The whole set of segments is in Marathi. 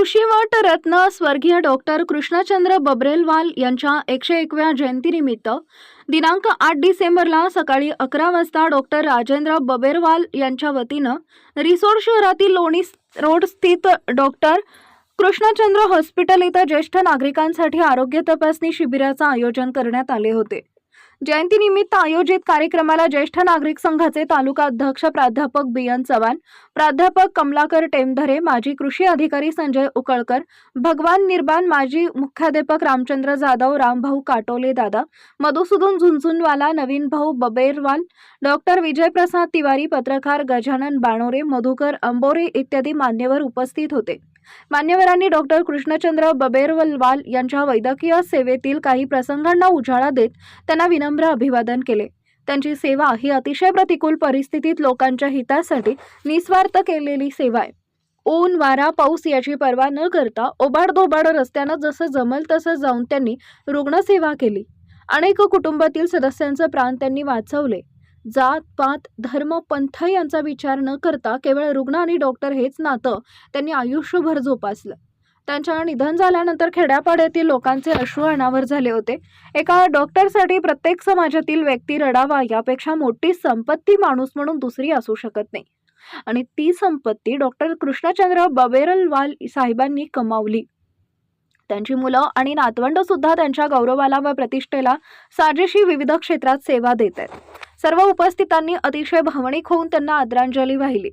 कृषीवट रत्न स्वर्गीय डॉक्टर कृष्णचंद्र बबरेलवाल यांच्या एकशे एकव्या जयंतीनिमित्त दिनांक आठ डिसेंबरला सकाळी अकरा वाजता डॉक्टर राजेंद्र बबेरवाल यांच्या वतीनं रिसोड शहरातील लोणी रोड स्थित डॉक्टर कृष्णचंद्र हॉस्पिटल इथं ज्येष्ठ नागरिकांसाठी आरोग्य तपासणी शिबिराचं आयोजन करण्यात आले होते. जयंतीनिमित्त आयोजित कार्यक्रमाला ज्येष्ठ नागरिक संघाचे तालुका अध्यक्ष प्राध्यापक बी एन चव्हाण प्राध्यापक कमलाकर टेमधरे माजी कृषी अधिकारी संजय उकळकर भगवान निर्बान माजी मुख्याध्यापक रामचंद्र जाधव रामभाऊ काटोले दादा मधुसूदन झुंझुनवाला नवीन भाऊ बबेरवाल डॉक्टर विजयप्रसाद तिवारी पत्रकार गजानन बाणोरे मधुकर अंबोरे इत्यादी मान्यवर उपस्थित होते. मान्यवरांनी डॉक्टर कृष्णचंद्र बबेरवलवाल यांच्या वैद्यकीय सेवेतील काही प्रसंगांना उजाळा देत त्यांना विनम्र अभिवादन केले. त्यांची सेवा ही अतिशय प्रतिकूल परिस्थितीत लोकांच्या हितासाठी निस्वार्थ केलेली सेवा आहे. ऊन वारा पाऊस याची पर्वा न करता ओबाडधोबाड रस्त्यानं जसं जमल तसं जाऊन त्यांनी रुग्णसेवा केली. अनेक कुटुंबातील सदस्यांचं प्राण त्यांनी वाचवले. जात पात धर्म पंथ यांचा विचार न करता केवळ रुग्ण आणि डॉक्टर हेच नातं त्यांनी आयुष्यभर जोपासलं. त्यांच्या निधन झाल्यानंतर खेड्यापाड्यातील लोकांचे अश्रू अनावर झाले होते. एका डॉक्टरसाठी प्रत्येक समाजातील व्यक्ती रडावा यापेक्षा मोठी संपत्ती माणूस म्हणून दुसरी असू शकत नाही. आणि ती संपत्ती डॉक्टर कृष्णचंद्र बबेरलवाल साहेबांनी कमावली. त्यांची मुलं आणि नातवंड सुद्धा त्यांच्या गौरवाला व प्रतिष्ठेला साजेशी विविध क्षेत्रात सेवा देत आहेत. सर्व उपस्थितांनी अतिशय भावनिक होऊन त्यांना आदरांजली वाहिली.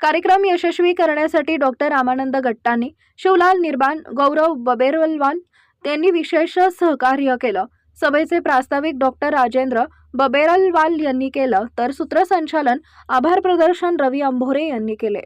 कार्यक्रम यशस्वी करण्यासाठी डॉक्टर रामानंद गट्टांनी शिवलाल निर्बाण गौरव बबेरवलवाल त्यांनी विशेष सहकार्य केलं. सभेचे प्रास्ताविक डॉक्टर राजेंद्र बबेरलवाल यांनी केलं तर सूत्रसंचालन आभार प्रदर्शन रवी अंभोरे यांनी केले.